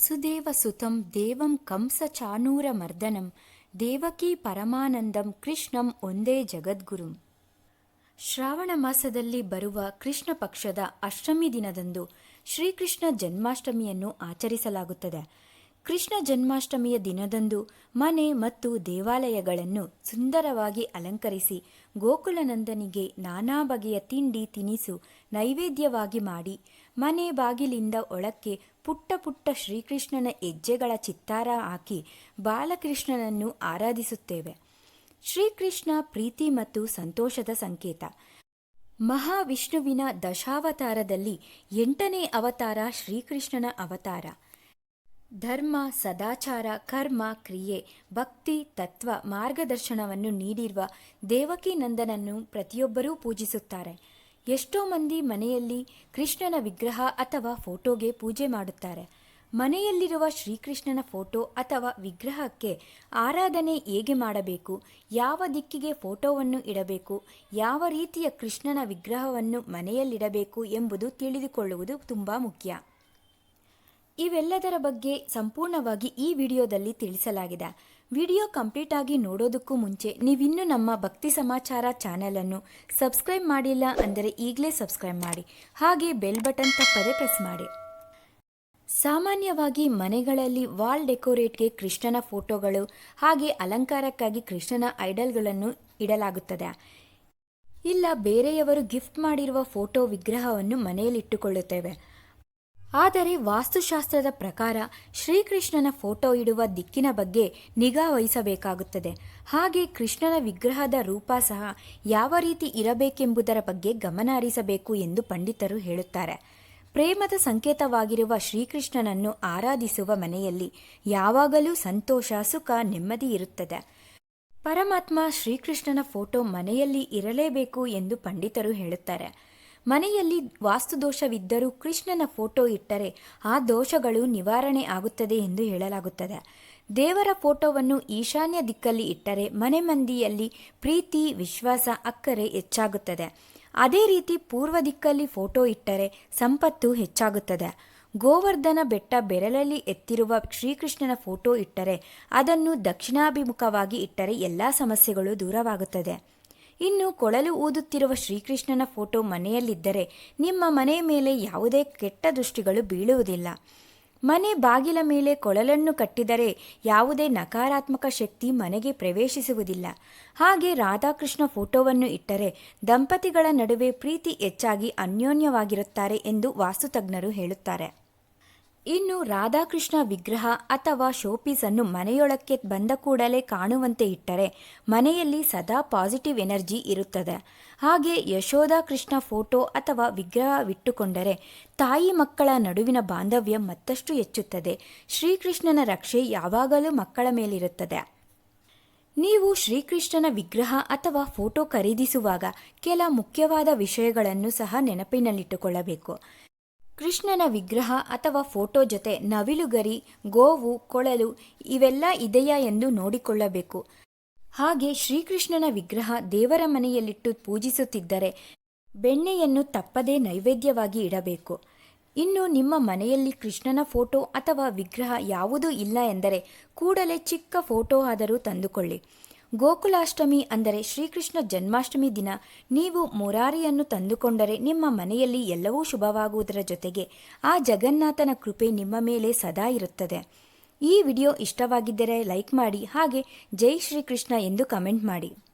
ವಸುದೇವ ಸುತಂ ದೇವಂ ಕಂಸ ಚಾನೂರ ಮರ್ದನಂ, ದೇವಕಿ ಪರಮಾನಂದಂ ಕೃಷ್ಣಂ ಒಂದೇ ಜಗದ್ಗುರುಂ. ಶ್ರಾವಣ ಮಾಸದಲ್ಲಿ ಬರುವ ಕೃಷ್ಣ ಪಕ್ಷದ ಅಷ್ಟಮಿ ದಿನದಂದು ಶ್ರೀಕೃಷ್ಣ ಜನ್ಮಾಷ್ಟಮಿಯನ್ನು ಆಚರಿಸಲಾಗುತ್ತದೆ. ಕೃಷ್ಣ ಜನ್ಮಾಷ್ಟಮಿಯ ದಿನದಂದು ಮನೆ ಮತ್ತು ದೇವಾಲಯಗಳನ್ನು ಸುಂದರವಾಗಿ ಅಲಂಕರಿಸಿ ಗೋಕುಲನಂದನಿಗೆ ನಾನಾ ಬಗೆಯ ತಿಂಡಿ ತಿನಿಸು ನೈವೇದ್ಯವಾಗಿ ಮಾಡಿ ಮನೆ ಬಾಗಿಲಿಂದ ಒಳಕ್ಕೆ ಪುಟ್ಟ ಪುಟ್ಟ ಶ್ರೀಕೃಷ್ಣನ ಹೆಜ್ಜೆಗಳ ಚಿತ್ತಾರ ಹಾಕಿ ಬಾಲಕೃಷ್ಣನನ್ನು ಆರಾಧಿಸುತ್ತೇವೆ. ಶ್ರೀಕೃಷ್ಣ ಪ್ರೀತಿ ಮತ್ತು ಸಂತೋಷದ ಸಂಕೇತ. ಮಹಾವಿಷ್ಣುವಿನ ದಶಾವತಾರದಲ್ಲಿ ಎಂಟನೇ ಅವತಾರ ಶ್ರೀಕೃಷ್ಣನ ಅವತಾರ. ಧರ್ಮ, ಸದಾಚಾರ, ಕರ್ಮ, ಕ್ರಿಯೆ, ಭಕ್ತಿ, ತತ್ವ, ಮಾರ್ಗದರ್ಶನವನ್ನು ನೀಡಿರುವ ದೇವಕಿ ನಂದನನ್ನು ಪ್ರತಿಯೊಬ್ಬರೂ ಪೂಜಿಸುತ್ತಾರೆ. ಎಷ್ಟೋ ಮಂದಿ ಮನೆಯಲ್ಲಿ ಕೃಷ್ಣನ ವಿಗ್ರಹ ಅಥವಾ ಫೋಟೋಗೆ ಪೂಜೆ ಮಾಡುತ್ತಾರೆ. ಮನೆಯಲ್ಲಿರುವ ಶ್ರೀಕೃಷ್ಣನ ಫೋಟೋ ಅಥವಾ ವಿಗ್ರಹಕ್ಕೆ ಆರಾಧನೆ ಹೇಗೆ ಮಾಡಬೇಕು, ಯಾವ ದಿಕ್ಕಿಗೆ ಫೋಟೋವನ್ನು ಇಡಬೇಕು, ಯಾವ ರೀತಿಯ ಕೃಷ್ಣನ ವಿಗ್ರಹವನ್ನು ಮನೆಯಲ್ಲಿಡಬೇಕು ಎಂಬುದು ತಿಳಿದುಕೊಳ್ಳುವುದು ತುಂಬ ಮುಖ್ಯ. ಇವೆಲ್ಲದರ ಬಗ್ಗೆ ಸಂಪೂರ್ಣವಾಗಿ ಈ ವಿಡಿಯೋದಲ್ಲಿ ತಿಳಿಸಲಾಗಿದೆ. ವಿಡಿಯೋ ಕಂಪ್ಲೀಟ್ ಆಗಿ ನೋಡೋದಕ್ಕೂ ಮುಂಚೆ ನೀವಿನ್ನೂ ನಮ್ಮ ಭಕ್ತಿ ಸಮಾಚಾರ ಚಾನೆಲನ್ನು ಸಬ್ಸ್ಕ್ರೈಬ್ ಮಾಡಿಲ್ಲ ಅಂದರೆ ಈಗಲೇ ಸಬ್ಸ್ಕ್ರೈಬ್ ಮಾಡಿ. ಹಾಗೆ ಬೆಲ್ ಬಟನ್ ತಪ್ಪದೆ ಪ್ರೆಸ್ ಮಾಡಿ. ಸಾಮಾನ್ಯವಾಗಿ ಮನೆಗಳಲ್ಲಿ ವಾಲ್ ಡೆಕೋರೇಟ್ಗೆ ಕೃಷ್ಣನ ಫೋಟೋಗಳು ಹಾಗೆ ಅಲಂಕಾರಕ್ಕಾಗಿ ಕೃಷ್ಣನ ಐಡಲ್ಗಳನ್ನು ಇಡಲಾಗುತ್ತದೆ. ಇಲ್ಲ, ಬೇರೆಯವರು ಗಿಫ್ಟ್ ಮಾಡಿರುವ ಫೋಟೋ ವಿಗ್ರಹವನ್ನು ಮನೆಯಲ್ಲಿಟ್ಟುಕೊಳ್ಳುತ್ತೇವೆ. ಆದರೆ ವಾಸ್ತುಶಾಸ್ತ್ರದ ಪ್ರಕಾರ ಶ್ರೀಕೃಷ್ಣನ ಫೋಟೋ ಇಡುವ ದಿಕ್ಕಿನ ಬಗ್ಗೆ ನಿಗಾ ವಹಿಸಬೇಕಾಗುತ್ತದೆ. ಹಾಗೆ ಕೃಷ್ಣನ ವಿಗ್ರಹದ ರೂಪ ಸಹ ಯಾವ ರೀತಿ ಇರಬೇಕೆಂಬುದರ ಬಗ್ಗೆ ಗಮನ ಹರಿಸಬೇಕು ಎಂದು ಪಂಡಿತರು ಹೇಳುತ್ತಾರೆ. ಪ್ರೇಮದ ಸಂಕೇತವಾಗಿರುವ ಶ್ರೀಕೃಷ್ಣನನ್ನು ಆರಾಧಿಸುವ ಮನೆಯಲ್ಲಿ ಯಾವಾಗಲೂ ಸಂತೋಷ, ಸುಖ, ನೆಮ್ಮದಿ ಇರುತ್ತದೆ. ಪರಮಾತ್ಮ ಶ್ರೀಕೃಷ್ಣನ ಫೋಟೋ ಮನೆಯಲ್ಲಿ ಇರಲೇಬೇಕು ಎಂದು ಪಂಡಿತರು ಹೇಳುತ್ತಾರೆ. ಮನೆಯಲ್ಲಿ ವಾಸ್ತುದೋಷವಿದ್ದರೂ ಕೃಷ್ಣನ ಫೋಟೋ ಇಟ್ಟರೆ ಆ ದೋಷಗಳು ನಿವಾರಣೆ ಆಗುತ್ತದೆ ಎಂದು ಹೇಳಲಾಗುತ್ತದೆ. ದೇವರ ಫೋಟೋವನ್ನು ಈಶಾನ್ಯ ದಿಕ್ಕಲ್ಲಿ ಇಟ್ಟರೆ ಮನೆ ಮಂದಿಯಲ್ಲಿ ಪ್ರೀತಿ, ವಿಶ್ವಾಸ, ಅಕ್ಕರೆ ಹೆಚ್ಚಾಗುತ್ತದೆ. ಅದೇ ರೀತಿ ಪೂರ್ವ ದಿಕ್ಕಲ್ಲಿ ಫೋಟೋ ಇಟ್ಟರೆ ಸಂಪತ್ತು ಹೆಚ್ಚಾಗುತ್ತದೆ. ಗೋವರ್ಧನ ಬೆಟ್ಟ ಬೆರಳಲ್ಲಿ ಎತ್ತಿರುವ ಶ್ರೀಕೃಷ್ಣನ ಫೋಟೋ ಇಟ್ಟರೆ ಅದನ್ನು ದಕ್ಷಿಣಾಭಿಮುಖವಾಗಿ ಇಟ್ಟರೆ ಎಲ್ಲ ಸಮಸ್ಯೆಗಳು ದೂರವಾಗುತ್ತದೆ. ಇನ್ನು ಕೊಳಲು ಊದುತ್ತಿರುವ ಶ್ರೀಕೃಷ್ಣನ ಫೋಟೋ ಮನೆಯಲ್ಲಿದ್ದರೆ ನಿಮ್ಮ ಮನೆ ಮೇಲೆ ಯಾವುದೇ ಕೆಟ್ಟ ದೃಷ್ಟಿಗಳು ಬೀಳುವುದಿಲ್ಲ. ಮನೆ ಬಾಗಿಲ ಮೇಲೆ ಕೊಳಲನ್ನು ಕಟ್ಟಿದರೆ ಯಾವುದೇ ನಕಾರಾತ್ಮಕ ಶಕ್ತಿ ಮನೆಗೆ ಪ್ರವೇಶಿಸುವುದಿಲ್ಲ. ಹಾಗೆ ರಾಧಾಕೃಷ್ಣ ಫೋಟೋವನ್ನು ಇಟ್ಟರೆ ದಂಪತಿಗಳ ನಡುವೆ ಪ್ರೀತಿ ಹೆಚ್ಚಾಗಿ ಅನ್ಯೋನ್ಯವಾಗಿರುತ್ತಾರೆ ಎಂದು ವಾಸ್ತುತಜ್ಞರು ಹೇಳುತ್ತಾರೆ. ಇನ್ನು ರಾಧಾಕೃಷ್ಣ ವಿಗ್ರಹ ಅಥವಾ ಶೋಪೀಸ್ ಅನ್ನು ಮನೆಯೊಳಕ್ಕೆ ಬಂದ ಕೂಡಲೇ ಕಾಣುವಂತೆ ಇಟ್ಟರೆ ಮನೆಯಲ್ಲಿ ಸದಾ ಪಾಸಿಟಿವ್ ಎನರ್ಜಿ ಇರುತ್ತದೆ. ಹಾಗೆ ಯಶೋಧ ಕೃಷ್ಣ ಫೋಟೋ ಅಥವಾ ವಿಗ್ರಹವಿಟ್ಟುಕೊಂಡರೆ ತಾಯಿ ಮಕ್ಕಳ ನಡುವಿನ ಬಾಂಧವ್ಯ ಮತ್ತಷ್ಟು ಹೆಚ್ಚುತ್ತದೆ. ಶ್ರೀಕೃಷ್ಣನ ರಕ್ಷೆ ಯಾವಾಗಲೂ ಮಕ್ಕಳ ಮೇಲಿರುತ್ತದೆ. ನೀವು ಶ್ರೀಕೃಷ್ಣನ ವಿಗ್ರಹ ಅಥವಾ ಫೋಟೋ ಖರೀದಿಸುವಾಗ ಕೆಲ ಮುಖ್ಯವಾದ ವಿಷಯಗಳನ್ನು ಸಹ ನೆನಪಿನಲ್ಲಿಟ್ಟುಕೊಳ್ಳಬೇಕು. ಕೃಷ್ಣನ ವಿಗ್ರಹ ಅಥವಾ ಫೋಟೋ ಜೊತೆ ನವಿಲುಗರಿ, ಗೋವು, ಕೊಳಲು ಇವೆಲ್ಲ ಇದೆಯಾ ಎಂದು ನೋಡಿಕೊಳ್ಳಬೇಕು. ಹಾಗೆ ಶ್ರೀಕೃಷ್ಣನ ವಿಗ್ರಹ ದೇವರ ಮನೆಯಲ್ಲಿಟ್ಟು ಪೂಜಿಸುತ್ತಿದ್ದರೆ ಬೆಣ್ಣೆಯನ್ನು ತಪ್ಪದೇ ನೈವೇದ್ಯವಾಗಿ ಇಡಬೇಕು. ಇನ್ನು ನಿಮ್ಮ ಮನೆಯಲ್ಲಿ ಕೃಷ್ಣನ ಫೋಟೋ ಅಥವಾ ವಿಗ್ರಹ ಯಾವುದೂ ಇಲ್ಲ ಎಂದರೆ ಕೂಡಲೇ ಚಿಕ್ಕ ಫೋಟೋ ಆದರೂ ತಂದುಕೊಳ್ಳಿ. ಗೋಕುಲಾಷ್ಟಮಿ ಅಂದರೆ ಶ್ರೀಕೃಷ್ಣ ಜನ್ಮಾಷ್ಟಮಿ ದಿನ. ನೀವು ಮುರಾರಿಯನ್ನು ತಂದುಕೊಂಡರೆ ನಿಮ್ಮ ಮನೆಯಲ್ಲಿ ಎಲ್ಲವೂ ಶುಭವಾಗುವುದರ ಜೊತೆಗೆ ಆ ಜಗನ್ನಾಥನ ಕೃಪೆ ನಿಮ್ಮ ಮೇಲೆ ಸದಾ ಇರುತ್ತದೆ. ಈ ವಿಡಿಯೋ ಇಷ್ಟವಾಗಿದ್ದರೆ ಲೈಕ್ ಮಾಡಿ ಹಾಗೆ ಜೈ ಶ್ರೀಕೃಷ್ಣ ಎಂದು ಕಮೆಂಟ್ ಮಾಡಿ.